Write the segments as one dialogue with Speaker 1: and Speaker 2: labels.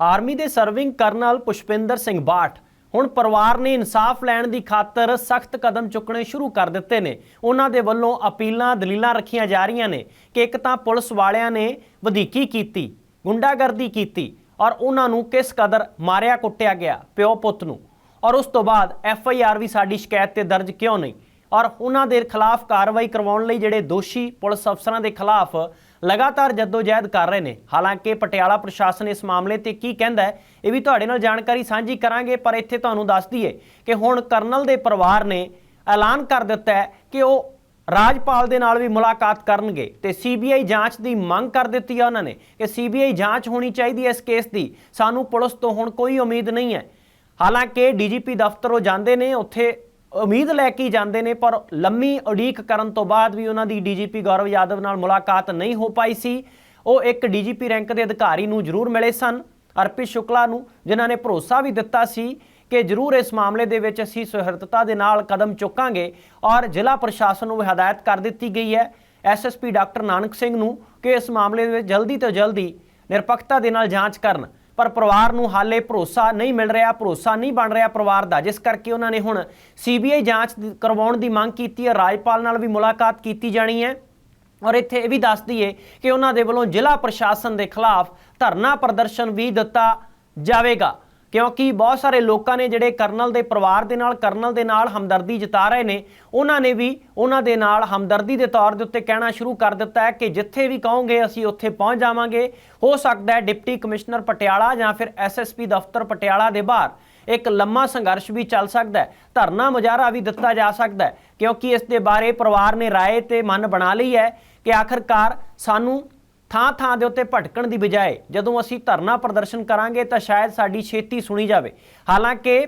Speaker 1: Army ਦੇ serving colonel Pushpinder Singh Bath ਹੁਣ ਪਰਿਵਾਰ ਨੇ ਇਨਸਾਫ ਲੈਣ ਦੀ ਖਾਤਰ ਸਖਤ ਕਦਮ ਚੁੱਕਣੇ ਸ਼ੁਰੂ ਕਰ ਦਿੱਤੇ ਨੇ। ਉਹਨਾਂ ਦੇ ਵੱਲੋਂ ਅਪੀਲਾਂ ਦਲੀਲਾਂ ਰੱਖੀਆਂ ਜਾ ਰਹੀਆਂ ਨੇ ਕਿ ਇੱਕ ਤਾਂ ਪੁਲਿਸ ਵਾਲਿਆਂ ਨੇ ਵਧੀਕੀ ਕੀਤੀ, ਗੁੰਡਾਗਰਦੀ ਕੀਤੀ ਔਰ ਉਹਨਾਂ ਨੂੰ ਕਿਸ ਕਦਰ ਮਾਰਿਆ ਕੁੱਟਿਆ ਗਿਆ ਪਿਓ ਪੁੱਤ ਨੂੰ ਔਰ ਉਸ ਤੋਂ ਬਾਅਦ ਐਫ ਆਈ ਆਰ ਵੀ ਸਾਡੀ ਸ਼ਿਕਾਇਤ ਤੇ ਦਰਜ ਕਿਉਂ ਨਹੀਂ ਔਰ ਉਹਨਾਂ ਦੇ ਖਿਲਾਫ ਕਾਰਵਾਈ ਕਰਵਾਉਣ ਲਈ ਜਿਹੜੇ ਦੋਸ਼ੀ ਪੁਲਿਸ ਅਫਸਰਾਂ ਦੇ ਖਿਲਾਫ ਲਗਾਤਾਰ ਜਦੋਜਹਿਦ ਕਰ ਰਹੇ ਨੇ। ਹਾਲਾਂਕਿ ਪਟਿਆਲਾ ਪ੍ਰਸ਼ਾਸਨ ਇਸ ਮਾਮਲੇ ਤੇ ਕੀ ਕਹਿੰਦਾ ਹੈ, ਇਹ ਵੀ ਤੁਹਾਡੇ ਨਾਲ ਜਾਣਕਾਰੀ ਸਾਂਝੀ ਕਰਾਂਗੇ, ਪਰ ਇੱਥੇ ਤੁਹਾਨੂੰ ਦੱਸ ਦਈਏ ਕਿ ਹੁਣ ਕਰਨਲ ਦੇ ਪਰਿਵਾਰ ਨੇ ਐਲਾਨ ਕਰ ਦਿੱਤਾ ਹੈ ਕਿ ਉਹ ਰਾਜਪਾਲ ਦੇ ਨਾਲ ਵੀ ਮੁਲਾਕਾਤ ਕਰਨਗੇ ਤੇ ਸੀਬੀਆਈ ਜਾਂਚ ਦੀ ਮੰਗ ਕਰ ਦਿੱਤੀ ਹੈ ਉਹਨਾਂ ਨੇ ਕਿ ਸੀਬੀਆਈ ਜਾਂਚ ਹੋਣੀ ਚਾਹੀਦੀ ਹੈ ਇਸ ਕੇਸ ਦੀ। ਸਾਨੂੰ ਪੁਲਿਸ ਤੋਂ ਹੁਣ ਕੋਈ ਉਮੀਦ ਨਹੀਂ ਹੈ। ਹਾਲਾਂਕਿ ਡੀਜੀਪੀ ਦਫ਼ਤਰ ਉਹ ਜਾਂਦੇ ਨੇ, ਉੱਥੇ ਉਮੀਦ ਲੈ ਕੇ ਜਾਂਦੇ ਨੇ, ਪਰ ਲੰਮੀ ਉਡੀਕ ਕਰਨ ਤੋਂ ਬਾਅਦ ਵੀ ਉਹਨਾਂ ਦੀ ਡੀਜੀਪੀ ਗੌਰਵ ਯਾਦਵ ਨਾਲ ਮੁਲਾਕਾਤ ਨਹੀਂ ਹੋ ਪਾਈ ਸੀ। ਉਹ ਇੱਕ ਡੀਜੀਪੀ ਰੈਂਕ ਦੇ ਅਧਿਕਾਰੀ ਨੂੰ ਜ਼ਰੂਰ ਮਿਲੇ ਸਨ, ਅਰਪਿਤ ਸ਼ੁਕਲਾ ਨੂੰ, ਜਿਨ੍ਹਾਂ ਨੇ ਭਰੋਸਾ ਵੀ ਦਿੱਤਾ ਸੀ ਕਿ ਜ਼ਰੂਰ ਇਸ ਮਾਮਲੇ ਦੇ ਵਿੱਚ ਅਸੀਂ ਸੁਹਿਰਦਤਾ ਦੇ ਨਾਲ ਕਦਮ ਚੁੱਕਾਂਗੇ ਔਰ ਜ਼ਿਲ੍ਹਾ ਪ੍ਰਸ਼ਾਸਨ ਨੂੰ ਹਦਾਇਤ ਕਰ ਦਿੱਤੀ ਗਈ ਹੈ। ਐਸਐਸਪੀ ਡਾਕਟਰ ਨਾਨਕ ਸਿੰਘ ਨੂੰ ਕਿ ਇਸ ਮਾਮਲੇ ਦੇ ਵਿੱਚ ਜਲਦੀ ਤੋਂ ਜਲਦੀ ਨਿਰਪੱਖਤਾ ਦੇ ਨਾਲ ਜਾਂਚ ਕਰਨ ਪਰ ਪਰਿਵਾਰ ਨੂੰ ਹਾਲੇ ਭਰੋਸਾ ਨਹੀਂ ਮਿਲ ਰਿਹਾ, ਭਰੋਸਾ ਨਹੀਂ ਬਣ ਰਿਹਾ ਪਰਿਵਾਰ ਦਾ, ਜਿਸ ਕਰਕੇ ਉਹਨਾਂ ਨੇ ਹੁਣ ਸੀਬੀਆਈ ਜਾਂਚ ਕਰਵਾਉਣ ਦੀ ਮੰਗ ਕੀਤੀ ਹੈ, ਰਾਜਪਾਲ ਨਾਲ ਵੀ ਮੁਲਾਕਾਤ ਕੀਤੀ ਜਾਣੀ ਹੈ। ਔਰ ਇੱਥੇ ਇਹ ਵੀ ਦੱਸ ਦਈਏ ਕਿ ਉਹਨਾਂ ਦੇ ਵੱਲੋਂ ਜ਼ਿਲ੍ਹਾ ਪ੍ਰਸ਼ਾਸਨ ਦੇ ਖਿਲਾਫ ਧਰਨਾ ਪ੍ਰਦਰਸ਼ਨ ਵੀ ਦਿੱਤਾ ਜਾਵੇਗਾ। ਕਿਉਂਕਿ ਬਹੁਤ ਸਾਰੇ ਲੋਕਾਂ ਨੇ ਜਿਹੜੇ ਕਰਨਲ ਦੇ ਪਰਿਵਾਰ ਦੇ ਨਾਲ, ਕਰਨਲ ਦੇ ਨਾਲ ਹਮਦਰਦੀ ਜਤਾ ਰਹੇ ਨੇ, ਉਹਨਾਂ ਨੇ ਵੀ ਉਹਨਾਂ ਦੇ ਨਾਲ ਹਮਦਰਦੀ ਦੇ ਤੌਰ ਦੇ ਉੱਤੇ ਕਹਿਣਾ ਸ਼ੁਰੂ ਕਰ ਦਿੱਤਾ ਹੈ ਕਿ ਜਿੱਥੇ ਵੀ ਕਹੋਗੇ ਅਸੀਂ ਉੱਥੇ ਪਹੁੰਚ ਜਾਵਾਂਗੇ। ਹੋ ਸਕਦਾ ਹੈ ਡਿਪਟੀ ਕਮਿਸ਼ਨਰ ਪਟਿਆਲਾ ਜਾਂ ਫਿਰ ਐਸਐਸਪੀ ਦਫ਼ਤਰ ਪਟਿਆਲਾ ਦੇ ਬਾਹਰ ਇੱਕ ਲੰਮਾ ਸੰਘਰਸ਼ ਵੀ ਚੱਲ ਸਕਦਾ ਹੈ। ਧਰਨਾ ਮੁਜ਼ਾਹਰਾ ਵੀ ਦਿੱਤਾ ਜਾ ਸਕਦਾ ਹੈ, ਕਿਉਂਕਿ ਇਸ ਦੇ ਬਾਰੇ ਪਰਿਵਾਰ ਨੇ ਰਾਏ ਤੇ ਮਨ ਬਣਾ ਲਈ ਹੈ ਕਿ ਆਖਰਕਾਰ ਸਾਨੂੰ ਥਾਂ ਥਾਂ ਦੇ ਉੱਤੇ ਭਟਕਣ ਦੀ ਬਜਾਏ ਜਦੋਂ ਅਸੀਂ ਧਰਨਾ ਪ੍ਰਦਰਸ਼ਨ ਕਰਾਂਗੇ ਤਾਂ ਸ਼ਾਇਦ ਸਾਡੀ ਛੇਤੀ ਸੁਣੀ ਜਾਵੇ। ਹਾਲਾਂਕਿ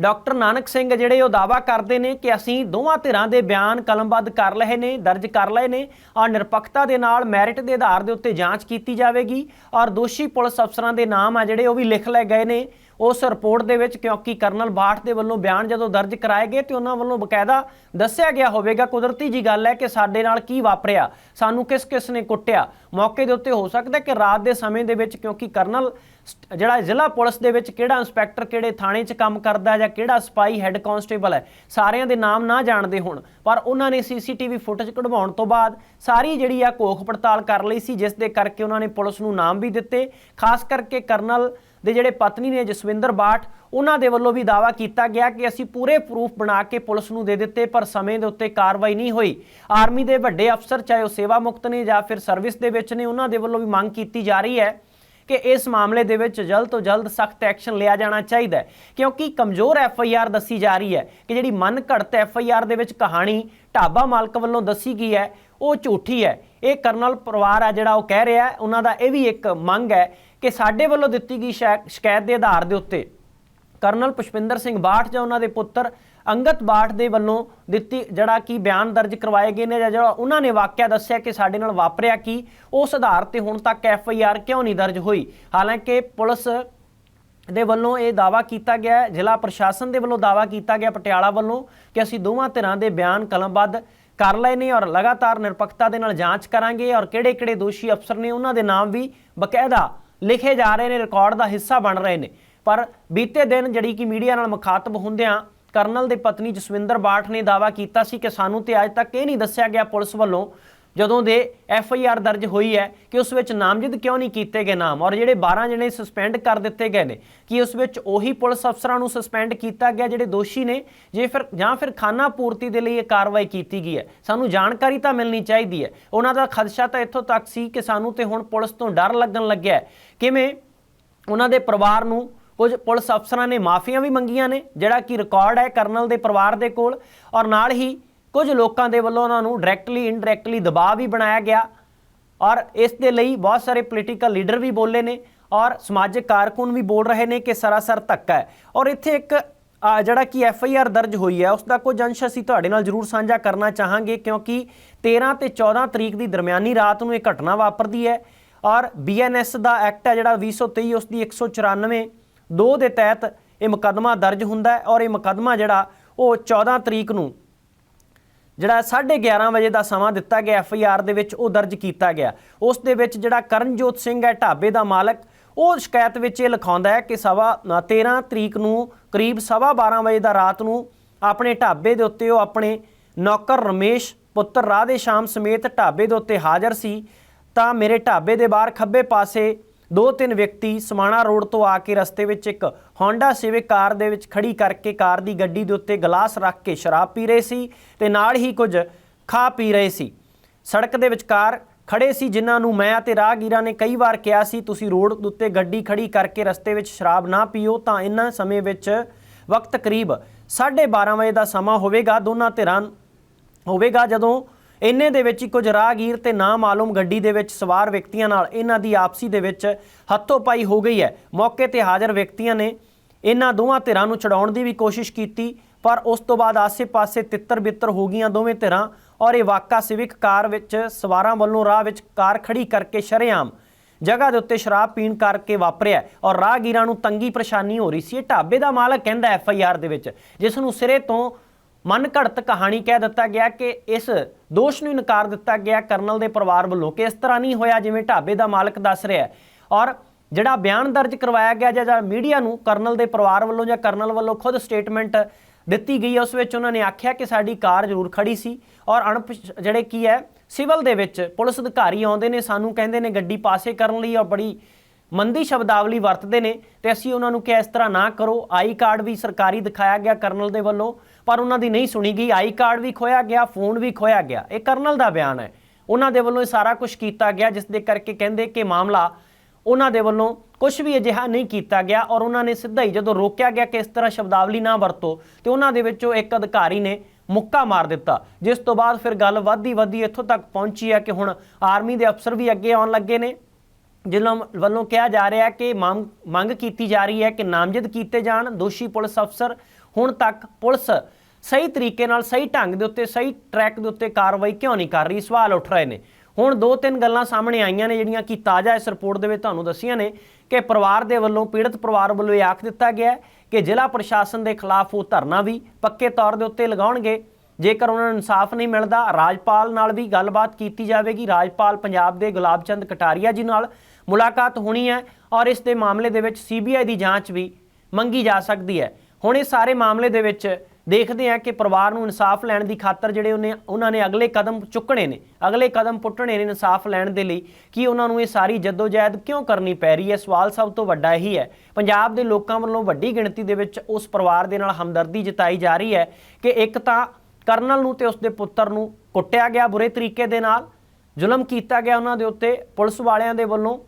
Speaker 1: ਡਾਕਟਰ ਨਾਨਕ ਸਿੰਘ ਜਿਹੜੇ ਉਹ ਦਾਵਾ ਕਰਦੇ ਨੇ ਕਿ ਅਸੀਂ ਦੋਵਾਂ ਧਿਰਾਂ ਦੇ ਬਿਆਨ ਕਲਮਬੱਧ ਕਰ ਲਏ ਨੇ, ਦਰਜ ਕਰ ਲਏ ਨੇ, ਔਰ ਨਿਰਪੱਖਤਾ ਦੇ ਨਾਲ ਮੈਰਿਟ ਦੇ ਆਧਾਰ ਦੇ ਉੱਤੇ ਜਾਂਚ ਕੀਤੀ ਜਾਵੇਗੀ, ਔਰ ਦੋਸ਼ੀ ਪੁਲਿਸ ਅਫਸਰਾਂ ਦੇ ਨਾਮ ਆ ਜਿਹੜੇ ਉਹ ਵੀ ਲਿਖ ਲਏ ਗਏ ਨੇ। ਉਸ ਰਿਪੋਰਟ ਦੇ ਵਿੱਚ ਕਿਉਂਕਿ ਕਰਨਲ ਬਾਠ ਦੇ ਵੱਲੋਂ ਬਿਆਨ ਜਦੋਂ ਦਰਜ ਕਰਾਏ ਗਏ ਤੇ ਉਹਨਾਂ ਵੱਲੋਂ ਬਕਾਇਦਾ ਦੱਸਿਆ ਗਿਆ ਹੋਵੇਗਾ। ਕੁਦਰਤੀ ਜੀ ਗੱਲ ਹੈ ਕਿ ਸਾਡੇ ਨਾਲ ਕੀ ਵਾਪਰਿਆ, ਸਾਨੂੰ ਕਿਸ ਕਿਸ ਨੇ ਕੁੱਟਿਆ। ਮੌਕੇ ਦੇ ਉੱਤੇ ਹੋ ਸਕਦਾ ਕਿ ਰਾਤ ਦੇ ਸਮੇਂ ਦੇ ਵਿੱਚ ਕਿਉਂਕਿ ਕਰਨਲ ਸਟ- ਜਿਹੜਾ ਜ਼ਿਲ੍ਹਾ ਪੁਲਿਸ ਦੇ ਵਿੱਚ ਕਿਹੜਾ ਇੰਸਪੈਕਟਰ ਕਿਹੜੇ ਥਾਣੇ 'ਚ ਕੰਮ ਕਰਦਾ ਜਾਂ ਕਿਹੜਾ ਸਪਾਈ ਹੈੱਡ ਕਾਂਸਟੇਬਲ ਹੈ, ਸਾਰਿਆਂ ਦੇ ਨਾਮ ਨਾ ਜਾਣਦੇ ਹੋਣ। ਪਰ ਉਹਨਾਂ ਨੇ ਸੀਸੀਟੀਵੀ ਫੁਟੇਜ ਕਢਵਾਉਣ ਤੋਂ ਬਾਅਦ ਸਾਰੀ ਜਿਹੜੀ ਆ ਕੋਖ ਪੜਤਾਲ ਕਰ ਲਈ ਸੀ, ਜਿਸ ਦੇ ਕਰਕੇ ਉਹਨਾਂ ਨੇ ਪੁਲਿਸ ਨੂੰ ਨਾਮ ਵੀ ਦਿੱਤੇ। ਖਾਸ ਕਰਕੇ ਕਰਨਲ ਦੇ ਜਿਹੜੇ ਪਤਨੀ ਨੇ ਜਸਵਿੰਦਰ ਬਾਠ, ਉਹਨਾਂ ਦੇ ਵੱਲੋਂ ਵੀ ਦਾਵਾ ਕੀਤਾ ਗਿਆ ਕਿ ਅਸੀਂ ਪੂਰੇ ਪ੍ਰੂਫ ਬਣਾ ਕੇ ਪੁਲਿਸ ਨੂੰ ਦੇ ਦਿੱਤੇ, ਪਰ ਸਮੇਂ ਦੇ ਉੱਤੇ ਕਾਰਵਾਈ ਨਹੀਂ ਹੋਈ। ਆਰਮੀ ਦੇ ਵੱਡੇ ਅਫਸਰ, ਚਾਹੇ ਉਹ ਸੇਵਾ ਮੁਕਤ ਨੇ ਜਾਂ ਫਿਰ ਸਰਵਿਸ ਦੇ ਵਿੱਚ ਨੇ, ਉਹਨਾਂ ਦੇ ਵੱਲੋਂ ਵੀ ਮੰਗ ਕੀਤੀ ਜਾ ਰਹੀ ਹੈ ਕਿ ਇਸ ਮਾਮਲੇ ਦੇ ਵਿੱਚ ਜਲਦ ਤੋਂ ਜਲਦ ਸਖਤ ਐਕਸ਼ਨ ਲਿਆ ਜਾਣਾ ਚਾਹੀਦਾ ਹੈ। ਕਿਉਂਕਿ ਕਮਜ਼ੋਰ ਐਫ ਆਈ ਆਰ ਦੱਸੀ ਜਾ ਰਹੀ ਹੈ ਕਿ ਜਿਹੜੀ ਮਨ ਘੜਤ ਐਫ ਆਈ ਆਰ ਦੇ ਵਿੱਚ ਕਹਾਣੀ ਢਾਬਾ ਮਾਲਕ ਵੱਲੋਂ ਦੱਸੀ ਗਈ ਹੈ, ਉਹ ਝੂਠੀ ਹੈ। ਇਹ ਕਰਨਲ ਪਰਿਵਾਰ ਆ ਜਿਹੜਾ ਉਹ ਕਹਿ ਰਿਹਾ ਉਹਨਾਂ ਦਾ ਇਹ ਵੀ ਇੱਕ ਮੰਗ ਹੈ ਕਿ ਸਾਡੇ ਵੱਲੋਂ ਦਿੱਤੀ ਗਈ ਸ਼ਿਕਾ- ਸ਼ਿਕਾਇਤ ਦੇ ਆਧਾਰ ਦੇ ਉੱਤੇ ਕਰਨਲ ਪੁਸ਼ਪਿੰਦਰ ਸਿੰਘ ਬਾਠ ਜਾਂ ਉਹਨਾਂ ਦੇ ਪੁੱਤਰ ਅੰਗਤ ਬਾਠ ਦੇ ਵੱਲੋਂ ਦਿੱਤੀ, ਜਿਹੜਾ ਕਿ ਬਿਆਨ ਦਰਜ ਕਰਵਾਏ ਗਏ ਨੇ ਜਾਂ ਜਿਹੜਾ ਉਹਨਾਂ ਨੇ ਵਾਕਿਆ ਦੱਸਿਆ ਕਿ ਸਾਡੇ ਨਾਲ ਵਾਪਰਿਆ ਕੀ, ਉਸ ਆਧਾਰ ਤੇ ਹੁਣ ਤੱਕ ਐਫ ਆਈ ਆਰ ਕਿਉਂ ਨਹੀਂ ਦਰਜ ਹੋਈ? ਹਾਲਾਂਕਿ ਪੁਲਿਸ ਦੇ ਵੱਲੋਂ ਇਹ ਦਾਵਾ ਕੀਤਾ ਗਿਆ ਜ਼ਿਲ੍ਹਾ ਪ੍ਰਸ਼ਾਸਨ ਦੇ ਵੱਲੋਂ ਦਾਵਾ ਕੀਤਾ ਗਿਆ, ਪਟਿਆਲਾ ਵੱਲੋਂ, ਕਿ ਅਸੀਂ ਦੋਵਾਂ ਧਿਰਾਂ ਦੇ ਬਿਆਨ ਕਲਮਬੱਧ ਕਰ ਲਏ ਨੇ ਔਰ ਲਗਾਤਾਰ ਨਿਰਪੱਖਤਾ ਦੇ ਨਾਲ ਜਾਂਚ ਕਰਾਂਗੇ ਔਰ ਕਿਹੜੇ-ਕਿਹੜੇ ਦੋਸ਼ੀ ਅਫਸਰ ਨੇ ਉਹਨਾਂ ਦੇ ਨਾਮ ਵੀ ਬਕਾਇਦਾ ਲਿਖੇ ਜਾ ਰਹੇ ਨੇ ਰਿਕਾਰਡ ਦਾ ਹਿੱਸਾ ਬਣ ਰਹੇ ਨੇ। ਪਰ ਬੀਤੇ ਦਿਨ ਜਿਹੜੀ ਕਿ ਮੀਡੀਆ ਨਾਲ ਮੁਖਾਤਬ ਹੁੰਦਿਆਂ ਕਰਨਲ ਦੇ ਪਤਨੀ ਜਸਵਿੰਦਰ ਬਾਠ ਨੇ ਦਾਵਾ ਕੀਤਾ ਸੀ ਕਿ ਸਾਨੂੰ ਤੇ ਅੱਜ ਤੱਕ ਇਹ ਨਹੀਂ ਦੱਸਿਆ ਗਿਆ ਪੁਲਿਸ ਵੱਲੋਂ ਜਦੋਂ ਦੇ ਐਫ ਆਈ ਆਰ ਦਰਜ ਹੋਈ ਹੈ ਕਿ ਉਸ ਵਿੱਚ ਨਾਮਜ਼ਦ ਕਿਉਂ ਨਹੀਂ ਕੀਤੇ ਗਏ ਨਾਮ ਔਰ ਜਿਹੜੇ 12 ਜਣੇ ਸਸਪੈਂਡ ਕਰ ਦਿੱਤੇ ਗਏ ਨੇ, ਕਿ ਉਸ ਵਿੱਚ ਉਹੀ ਪੁਲਿਸ ਅਫਸਰਾਂ ਨੂੰ ਸਸਪੈਂਡ ਕੀਤਾ ਗਿਆ ਜਿਹੜੇ ਦੋਸ਼ੀ ਨੇ? ਜੇ ਫਿਰ, ਜਾਂ ਫਿਰ ਖਾਨਾ ਪੂਰਤੀ ਦੇ ਲਈ ਇਹ ਕਾਰਵਾਈ ਕੀਤੀ ਗਈ ਹੈ? ਸਾਨੂੰ ਜਾਣਕਾਰੀ ਤਾਂ ਮਿਲਣੀ ਚਾਹੀਦੀ ਹੈ। ਉਹਨਾਂ ਦਾ ਖਦਸ਼ਾ ਤਾਂ ਇੱਥੋਂ ਤੱਕ ਸੀ ਕਿ ਸਾਨੂੰ ਤੇ ਹੁਣ ਪੁਲਿਸ ਤੋਂ ਡਰ ਲੱਗਣ ਲੱਗਿਆ ਕਿਵੇਂ ਉਹਨਾਂ ਦੇ ਪਰਿਵਾਰ ਨੂੰ ਕੁਝ ਪੁਲਿਸ ਅਫਸਰਾਂ ਨੇ ਮਾਫੀਆਂ ਵੀ ਮੰਗੀਆਂ ਨੇ, ਜਿਹੜਾ ਕਿ ਰਿਕਾਰਡ ਹੈ ਕਰਨਲ ਦੇ ਪਰਿਵਾਰ ਦੇ ਕੋਲ ਔਰ ਨਾਲ ਹੀ ਕੁਝ ਲੋਕਾਂ ਦੇ ਵੱਲੋਂ ਉਹਨਾਂ ਨੂੰ ਡਾਇਰੈਕਟਲੀ ਇਨਡਾਇਰੈਕਟਲੀ ਦਬਾਅ ਵੀ ਬਣਾਇਆ ਗਿਆ ਔਰ ਇਸ ਦੇ ਲਈ ਬਹੁਤ ਸਾਰੇ ਪੋਲੀਟੀਕਲ ਲੀਡਰ ਵੀ ਬੋਲੇ ਨੇ ਔਰ ਸਮਾਜਿਕ ਕਾਰਕੁਨ ਵੀ ਬੋਲ ਰਹੇ ਨੇ ਕਿ ਸਰਾਸਰ ਧੱਕਾ ਹੈ। ਔਰ ਇੱਥੇ ਇੱਕ ਜਿਹੜਾ ਕਿ ਐਫ ਆਈ ਆਰ ਦਰਜ ਹੋਈ ਹੈ ਉਸ ਦਾ ਕੁਝ ਅੰਸ਼ ਅਸੀਂ ਤੁਹਾਡੇ ਨਾਲ ਜ਼ਰੂਰ ਸਾਂਝਾ ਕਰਨਾ ਚਾਹਾਂਗੇ ਕਿਉਂਕਿ 13 ਤੇ 14 ਤਰੀਕ ਦੀ ਦਰਮਿਆਨੀ ਰਾਤ ਨੂੰ ਇਹ ਘਟਨਾ ਵਾਪਰਦੀ ਹੈ ਔਰ ਬੀਐਨਐਸ ਦਾ ਐਕਟ ਹੈ ਜਿਹੜਾ 2023 ਉਸ ਦੀ 194 2 ਦੇ ਤਹਿਤ ਇਹ ਮੁਕੱਦਮਾ ਦਰਜ ਹੁੰਦਾ ਹੈ ਔਰ ਇਹ ਮੁਕੱਦਮਾ ਜਿਹੜਾ ਉਹ 14 ਤਰੀਕ ਨੂੰ ਜਿਹੜਾ 11:30 ਵਜੇ ਦਾ ਸਮਾਂ ਦਿੱਤਾ ਗਿਆ ਐਫ ਆਈ ਆਰ ਦੇ ਵਿੱਚ ਉਹ ਦਰਜ ਕੀਤਾ ਗਿਆ। ਉਸ ਦੇ ਵਿੱਚ ਜਿਹੜਾ ਕਰਨਜੋਤ ਸਿੰਘ ਹੈ ਢਾਬੇ ਦਾ ਮਾਲਕ ਉਹ ਸ਼ਿਕਾਇਤ ਵਿੱਚ ਇਹ ਲਿਖਾਉਂਦਾ ਹੈ ਕਿ ਸਵਾ ਅ, 13 ਤਰੀਕ ਨੂੰ ਕਰੀਬ ਸਵਾ 12 ਵਜੇ ਦਾ ਰਾਤ ਨੂੰ ਆਪਣੇ ਢਾਬੇ ਦੇ ਉੱਤੇ ਉਹ ਆਪਣੇ ਨੌਕਰ ਰਮੇਸ਼ ਪੁੱਤਰ ਰਾਧੇ ਸ਼ਾਮ ਸਮੇਤ ਢਾਬੇ ਦੇ ਉੱਤੇ ਹਾਜ਼ਰ ਸੀ। ਤਾਂ ਮੇਰੇ ਢਾਬੇ ਦੇ ਬਾਹਰ ਖੱਬੇ ਪਾਸੇ ਦੋ ਤਿੰਨ ਵਿਅਕਤੀ ਸਮਾਣਾ ਰੋਡ ਤੋਂ ਆ ਕੇ ਰਸਤੇ ਵਿੱਚ ਇੱਕ Honda Civic ਕਾਰ ਦੇ ਵਿੱਚ ਖੜੀ ਕਰਕੇ ਕਾਰ ਦੀ ਗੱਡੀ ਦੇ ਉੱਤੇ ਗਲਾਸ ਰੱਖ ਕੇ ਸ਼ਰਾਬ ਪੀ ਰਹੇ ਸੀ ਤੇ ਨਾਲ ਹੀ ਕੁਝ ਖਾ ਪੀ ਰਹੇ ਸੀ। ਸੜਕ ਦੇ ਵਿਚਕਾਰ ਖੜੇ ਸੀ, ਜਿਨ੍ਹਾਂ ਨੂੰ ਮੈਂ ਅਤੇ ਰਾਹਗੀਰਾਂ ਨੇ ਕਈ ਵਾਰ ਕਿਹਾ ਸੀ, ਤੁਸੀਂ ਰੋਡ ਉੱਤੇ ਗੱਡੀ ਖੜੀ ਕਰਕੇ ਰਸਤੇ ਵਿੱਚ ਸ਼ਰਾਬ ਨਾ ਪੀਓ, ਤਾਂ ਇਹਨਾਂ ਸਮੇਂ ਵਿੱਚ ਵਕਤ ਕਰੀਬ 12:30 ਵਜੇ ਦਾ ਸਮਾਂ ਹੋਵੇਗਾ। ਦੋਨਾਂ ਧਿਰਾਂ ਹੋਵੇਗਾ ਜਦੋਂ ਇੰਨੇ ਦੇ ਵਿੱਚ ਹੀ ਕੁਝ ਰਾਹਗੀਰ ਤੇ ਨਾ ਮਾਲੂਮ ਗੱਡੀ ਦੇ ਵਿੱਚ ਸਵਾਰ ਵਿਅਕਤੀਆਂ ਨਾਲ ਇਹਨਾਂ ਦੀ ਆਪਸੀ ਦੇ ਵਿੱਚ ਹੱਥੋਂ ਪਾਈ ਹੋ ਗਈ ਹੈ। ਮੌਕੇ ਤੇ ਹਾਜ਼ਰ ਵਿਅਕਤੀਆਂ ਨੇ ਇਹਨਾਂ ਦੋਵਾਂ ਧਿਰਾਂ ਨੂੰ ਛਡਾਉਣ ਦੀ ਵੀ ਕੋਸ਼ਿਸ਼ ਕੀਤੀ, ਪਰ ਉਸ ਤੋਂ ਬਾਅਦ ਆਸੇ-ਪਾਸੇ ਤਿੱਤਰ ਬਿੱਤਰ ਹੋ ਗਈਆਂ ਦੋਵੇਂ ਧਿਰਾਂ ਔਰ ਇਹ ਵਾਕਾ ਸਿਵਿਕ ਕਾਰ ਵਿੱਚ ਸਵਾਰਾਂ ਵੱਲੋਂ ਰਾਹ ਵਿੱਚ ਕਾਰ ਖੜੀ ਕਰਕੇ ਸ਼ਰੇਆਮ ਜਗ੍ਹਾ ਦੇ ਉੱਤੇ ਸ਼ਰਾਬ ਪੀਣ ਕਰਕੇ ਵਾਪਰਿਆ ਔਰ ਰਾਹਗੀਰਾਂ ਨੂੰ ਤੰਗੀ ਪਰੇਸ਼ਾਨੀ ਹੋ ਰਹੀ ਸੀ। ਇਹ ਢਾਬੇ ਦਾ ਮਾਲਕ ਕਹਿੰਦਾ ਐਫ ਆਈ ਆਰ ਦੇ ਵਿੱਚ, ਜਿਸ ਨੂੰ ਸਿਰੇ ਤੋਂ ਮਨ ਘੜਤ ਕਹਾਣੀ ਕਹਿ ਦਿੱਤਾ ਗਿਆ ਕਿ ਇਸ ਦੋਸ਼ ਨੂੰ ਇਨਕਾਰ ਦਿੱਤਾ ਗਿਆ। ਕਰਨਲ ਦੇ ਪਰਿਵਾਰ ਵੱਲੋਂ ਕਿ ਇਸ ਤਰ੍ਹਾਂ ਨਹੀਂ ਹੋਇਆ, ਜਿਵੇਂ ਢਾਬੇ ਦਾ ਮਾਲਕ ਦੱਸ ਰਿਹਾ ਔਰ ਜਿਹੜਾ ਬਿਆਨ ਦਰਜ ਕਰਵਾਇਆ ਗਿਆ ਜਾਂ ਮੀਡੀਆ ਨੂੰ ਕਰਨਲ ਦੇ ਪਰਿਵਾਰ ਵੱਲੋਂ ਜਾਂ ਕਰਨਲ ਵੱਲੋਂ ਖੁਦ ਸਟੇਟਮੈਂਟ ਦਿੱਤੀ ਗਈ ਉਸ ਵਿੱਚ ਉਹਨਾਂ ਨੇ ਆਖਿਆ ਕਿ ਸਾਡੀ ਕਾਰ ਜ਼ਰੂਰ ਖੜੀ ਸੀ। ਔਰ ਅਣਪਛ ਜਿਹੜੇ ਕੀ ਹੈ, ਸਿਵਲ ਦੇ ਵਿੱਚ ਪੁਲਿਸ ਅਧਿਕਾਰੀ ਆਉਂਦੇ ਨੇ, ਸਾਨੂੰ ਕਹਿੰਦੇ ਨੇ ਗੱਡੀ ਪਾਸੇ ਕਰਨ ਲਈ ਔਰ ਬੜੀ ਮੰਦੀ ਸ਼ਬਦਾਵਲੀ ਵਰਤਦੇ ਨੇ। ਤੇ ਅਸੀਂ ਉਹਨਾਂ ਨੂੰ ਕਿਹਾ, ਇਸ ਤਰ੍ਹਾਂ ਨਾ ਕਰੋ। ਆਈ ਕਾਰਡ ਵੀ ਸਰਕਾਰੀ ਦਿਖਾਇਆ ਗਿਆ ਕਰਨਲ ਦੇ ਵੱਲੋਂ। ਪਰ ਉਹਨਾਂ ਦੀ ਨਹੀਂ ਸੁਣੀ ਗਈ। ਆਈ ਕਾਰਡ ਵੀ ਖੋਇਆ ਗਿਆ, ਫੋਨ ਵੀ ਖੋਇਆ ਗਿਆ। ਇਹ ਕਰਨਲ ਦਾ ਬਿਆਨ ਹੈ। ਉਹਨਾਂ ਦੇ ਵੱਲੋਂ ਇਹ ਸਾਰਾ ਕੁਝ ਕੀਤਾ ਗਿਆ, ਜਿਸ ਦੇ ਕਰਕੇ ਕਹਿੰਦੇ ਕਿ ਮਾਮਲਾ ਉਹਨਾਂ ਦੇ ਵੱਲੋਂ ਕੁਝ ਵੀ ਅਜਿਹਾ ਨਹੀਂ ਕੀਤਾ ਗਿਆ ਔਰ ਉਹਨਾਂ ਨੇ ਸਿੱਧਾ ਹੀ ਜਦੋਂ ਰੋਕਿਆ ਗਿਆ ਕਿ ਇਸ ਤਰ੍ਹਾਂ ਸ਼ਬਦਾਵਲੀ ਨਾ ਵਰਤੋ, ਤੇ ਉਹਨਾਂ ਦੇ ਵਿੱਚੋਂ ਇੱਕ ਅਧਿਕਾਰੀ ਨੇ ਮੁੱਕਾ ਮਾਰ ਦਿੱਤਾ। ਜਿਸ ਤੋਂ ਬਾਅਦ ਫਿਰ ਗੱਲ ਵੱਧਦੀ ਵੱਧਦੀ ਇੱਥੋਂ ਤੱਕ ਪਹੁੰਚੀ ਹੈ ਕਿ ਹੁਣ ਆਰਮੀ ਦੇ ਅਫਸਰ ਵੀ ਅੱਗੇ ਆਉਣ ਲੱਗੇ ਨੇ, ਜਿਨ੍ਹਾਂ ਵੱਲੋਂ ਕਿਹਾ ਜਾ ਰਿਹਾ ਹੈ ਕਿ ਮੰਗ ਮੰਗ ਕੀਤੀ ਜਾ ਰਹੀ ਹੈ ਕਿ ਨਾਮਜ਼ਦ ਕੀਤੇ ਜਾਣ। ਦੋਸ਼ੀ ਪੁਲਿਸ ਅਫਸਰ ਹੁਣ ਤੱਕ ਪੁਲਿਸ ਸਹੀ ਤਰੀਕੇ ਨਾਲ, ਸਹੀ ਢੰਗ ਦੇ ਉੱਤੇ, ਸਹੀ ਟਰੈਕ ਦੇ ਉੱਤੇ ਕਾਰਵਾਈ ਕਿਉਂ ਨਹੀਂ ਕਰ ਰਹੀ? ਸਵਾਲ ਉੱਠ ਰਹੇ ਨੇ। ਹੁਣ ਦੋ ਤਿੰਨ ਗੱਲਾਂ ਸਾਹਮਣੇ ਆਈਆਂ ਨੇ ਜਿਹੜੀਆਂ ਕਿ ਤਾਜ਼ਾ ਇਸ ਰਿਪੋਰਟ ਦੇ ਵਿੱਚ ਤੁਹਾਨੂੰ ਦੱਸੀਆਂ ਨੇ ਕਿ ਪਰਿਵਾਰ ਦੇ ਵੱਲੋਂ, ਪੀੜਤ ਪਰਿਵਾਰ ਵੱਲੋਂ ਇਹ ਆਖ ਦਿੱਤਾ ਗਿਆ ਕਿ ਜ਼ਿਲ੍ਹਾ ਪ੍ਰਸ਼ਾਸਨ ਦੇ ਖਿਲਾਫ ਉਹ ਧਰਨਾ ਵੀ ਪੱਕੇ ਤੌਰ ਦੇ ਉੱਤੇ ਲਗਾਉਣਗੇ। ਜੇਕਰ ਉਹਨਾਂ ਨੂੰ ਇਨਸਾਫ ਨਹੀਂ ਮਿਲਦਾ, ਰਾਜਪਾਲ ਨਾਲ ਵੀ ਗੱਲਬਾਤ ਕੀਤੀ ਜਾਵੇਗੀ। ਰਾਜਪਾਲ ਪੰਜਾਬ ਦੇ ਗੁਲਾਬ ਚੰਦ ਕਟਾਰੀਆ ਜੀ ਨਾਲ ਮੁਲਾਕਾਤ ਹੋਣੀ ਹੈ ਔਰ ਇਸ ਦੇ ਮਾਮਲੇ ਦੇ ਵਿੱਚ ਸੀਬੀਆਈ ਦੀ ਜਾਂਚ ਵੀ ਮੰਗੀ ਜਾ ਸਕਦੀ ਹੈ। ਹੁਣ ਇਹ ਸਾਰੇ ਮਾਮਲੇ ਦੇ ਵਿੱਚ ਦੇਖਦੇ ਹਾਂ ਕਿ ਪਰਿਵਾਰ ਨੂੰ ਇਨਸਾਫ ਲੈਣ ਦੀ ਖਾਤਰ ਜਿਹੜੇ ਉਹਨੇ ਉਹਨਾਂ ਨੇ ਅਗਲੇ ਕਦਮ ਚੁੱਕਣੇ ਨੇ। ਅਗਲੇ ਕਦਮ ਪੁੱਟਣੇ ਨੇ ਇਨਸਾਫ ਲੈਣ ਦੇ ਲਈ। ਕਿ ਉਹਨਾਂ ਨੂੰ ਇਹ ਸਾਰੀ ਜਦੋਜਹਿਦ ਕਿਉਂ ਕਰਨੀ ਪੈ ਰਹੀ ਹੈ? ਸਵਾਲ ਸਭ ਤੋਂ ਵੱਡਾ ਇਹੀ ਹੈ। ਪੰਜਾਬ ਦੇ ਲੋਕਾਂ ਵੱਲੋਂ ਵੱਡੀ ਗਿਣਤੀ ਦੇ ਵਿੱਚ ਉਸ ਪਰਿਵਾਰ ਦੇ ਨਾਲ ਹਮਦਰਦੀ ਜਤਾਈ ਜਾ ਰਹੀ ਹੈ ਕਿ ਇੱਕ ਤਾਂ ਕਰਨਲ ਨੂੰ ਤੇ ਉਸਦੇ ਪੁੱਤਰ ਨੂੰ ਕੁੱਟਿਆ ਗਿਆ ਬੁਰੇ ਤਰੀਕੇ ਦੇ ਨਾਲ। ਜ਼ੁਲਮ ਕੀਤਾ ਗਿਆ ਉਹਨਾਂ ਦੇ ਉੱਤੇ। ਪੁਲਿਸ ਵਾਲਿਆਂ ਦੇ ਵੱਲੋਂ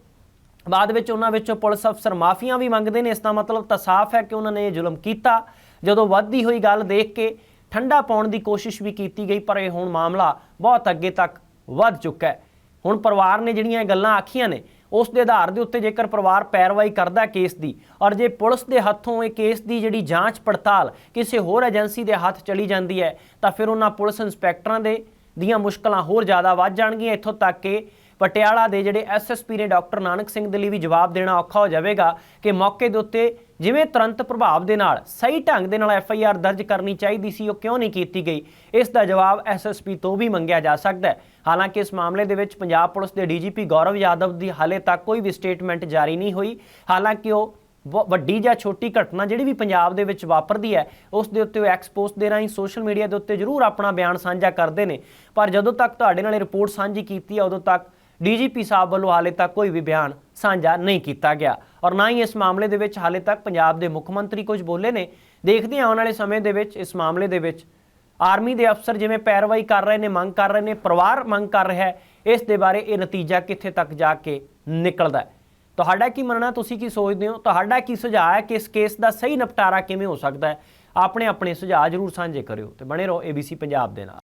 Speaker 1: ਬਾਅਦ ਵਿੱਚ ਉਹਨਾਂ ਵਿੱਚੋਂ ਪੁਲਿਸ ਅਫਸਰ ਮਾਫੀਆਂ ਵੀ ਮੰਗਦੇ ਨੇ। ਇਸ ਦਾ ਮਤਲਬ ਤਾਂ ਸਾਫ਼ ਹੈ ਕਿ ਉਹਨਾਂ ਨੇ ਇਹ ਜ਼ੁਲਮ ਕੀਤਾ। ਜਦੋਂ ਵੱਧਦੀ ਹੋਈ ਗੱਲ ਦੇਖ ਕੇ ਠੰਡਾ ਪਾਉਣ ਦੀ ਕੋਸ਼ਿਸ਼ ਵੀ ਕੀਤੀ ਗਈ, ਪਰ ਇਹ ਹੁਣ ਮਾਮਲਾ ਬਹੁਤ ਅੱਗੇ ਤੱਕ ਵੱਧ ਚੁੱਕਾ ਹੈ। ਹੁਣ ਪਰਿਵਾਰ ਨੇ ਜਿਹੜੀਆਂ ਇਹ ਗੱਲਾਂ ਆਖੀਆਂ ਨੇ, ਉਸ ਦੇ ਆਧਾਰ ਦੇ ਉੱਤੇ ਜੇਕਰ ਪਰਿਵਾਰ ਪੈਰਵਾਈ ਕਰਦਾ ਕੇਸ ਦੀ, ਔਰ ਜੇ ਪੁਲਿਸ ਦੇ ਹੱਥੋਂ ਇਹ ਕੇਸ ਦੀ ਜਿਹੜੀ ਜਾਂਚ ਪੜਤਾਲ ਕਿਸੇ ਹੋਰ ਏਜੰਸੀ ਦੇ ਹੱਥ ਚਲੀ ਜਾਂਦੀ ਹੈ, ਤਾਂ ਫਿਰ ਉਹਨਾਂ ਪੁਲਿਸ ਇੰਸਪੈਕਟਰਾਂ ਦੇ ਦੀਆਂ ਮੁਸ਼ਕਲਾਂ ਹੋਰ ਜ਼ਿਆਦਾ ਵੱਧ ਜਾਣਗੀਆਂ। ਇੱਥੋਂ ਤੱਕ ਕਿ ਪਟਿਆਲਾ ਦੇ ਜਿਹੜੇ ਐਸਐਸਪੀ ਨੇ ਡਾਕਟਰ ਨਾਨਕ ਸਿੰਘ ਦੇ ਲਈ ਵੀ ਜਵਾਬ ਦੇਣਾ ਔਖਾ ਹੋ ਜਾਵੇਗਾ ਕਿ ਮੌਕੇ ਦੇ ਉੱਤੇ ਜਿਵੇਂ ਤੁਰੰਤ ਪ੍ਰਭਾਵ ਦੇ ਨਾਲ ਸਹੀ ਢੰਗ ਦੇ ਨਾਲ ਐੱਫ ਆਈ ਆਰ ਦਰਜ ਕਰਨੀ ਚਾਹੀਦੀ ਸੀ, ਉਹ ਕਿਉਂ ਨਹੀਂ ਕੀਤੀ ਗਈ? ਇਸ ਦਾ ਜਵਾਬ ਐਸਐਸਪੀ ਤੋਂ ਵੀ ਮੰਗਿਆ ਜਾ ਸਕਦਾ ਹੈ। ਹਾਲਾਂਕਿ ਇਸ ਮਾਮਲੇ ਦੇ ਵਿੱਚ ਪੰਜਾਬ ਪੁਲਿਸ ਦੇ ਡੀ ਜੀ ਪੀ ਗੌਰਵ ਯਾਦਵ ਦੀ ਹਾਲੇ ਤੱਕ ਕੋਈ ਵੀ ਸਟੇਟਮੈਂਟ ਜਾਰੀ ਨਹੀਂ ਹੋਈ। ਹਾਲਾਂਕਿ ਉਹ ਵ- ਵੱਡੀ ਜਾਂ ਛੋਟੀ ਘਟਨਾ ਜਿਹੜੀ ਵੀ ਪੰਜਾਬ ਦੇ ਵਿੱਚ ਵਾਪਰਦੀ ਹੈ, ਉਸ ਦੇ ਉੱਤੇ ਉਹ ਐਕਸਪੋਸਟ ਦੇ ਰਾਹੀਂ ਸੋਸ਼ਲ ਮੀਡੀਆ ਦੇ ਉੱਤੇ ਜ਼ਰੂਰ ਆਪਣਾ ਬਿਆਨ ਸਾਂਝਾ ਕਰਦੇ ਨੇ। ਪਰ ਜਦੋਂ ਤੱਕ ਤੁਹਾਡੇ ਨਾਲ ਇਹ ਰਿਪੋਰਟ ਸਾਂਝੀ ਕੀਤੀ ਹੈ ਉਦੋਂ ਤੱਕ ਡੀਜੀਪੀ ਸਾਹਿਬ ਵੱਲੋਂ ਹਾਲੇ ਤੱਕ ਕੋਈ ਵੀ ਬਿਆਨ ਸਾਂਝਾ ਨਹੀਂ ਕੀਤਾ ਗਿਆ। ਔਰ ਨਾ ਹੀ ਇਸ ਮਾਮਲੇ ਦੇ ਵਿੱਚ ਹਾਲੇ ਤੱਕ ਪੰਜਾਬ ਦੇ ਮੁੱਖ ਮੰਤਰੀ ਕੁਝ ਬੋਲੇ ਨੇ। ਦੇਖਦੇ ਹਾਂ ਆਉਣ ਵਾਲੇ ਸਮੇਂ ਦੇ ਵਿੱਚ ਇਸ ਮਾਮਲੇ ਦੇ ਵਿੱਚ ਆਰਮੀ ਦੇ ਅਫਸਰ ਜਿਵੇਂ ਪੈਰਵਾਈ ਕਰ ਰਹੇ ਨੇ, ਮੰਗ ਕਰ ਰਹੇ ਨੇ, ਪਰਿਵਾਰ ਮੰਗ ਕਰ ਰਿਹਾ ਹੈ, ਇਸ ਦੇ ਬਾਰੇ ਇਹ ਨਤੀਜਾ ਕਿੱਥੇ ਤੱਕ ਜਾ ਕੇ ਨਿਕਲਦਾ ਹੈ? ਤੁਹਾਡਾ ਕੀ ਮੰਨਣਾ, ਤੁਸੀਂ ਕੀ ਸੋਚਦੇ ਹੋ? ਤੁਹਾਡਾ ਕੀ ਸੁਝਾਅ ਹੈ ਕਿ ਇਸ ਕੇਸ ਦਾ ਸਹੀ ਨਿਪਟਾਰਾ ਕਿਵੇਂ ਹੋ ਸਕਦਾ ਹੈ? ਆਪਣੇ ਆਪਣੇ ਸੁਝਾਅ ਜਰੂਰ ਸਾਂਝੇ ਕਰਿਓ ਤੇ ਬਣੇ ਰਹੋ ABC ਪੰਜਾਬ ਦੇ ਨਾਲ।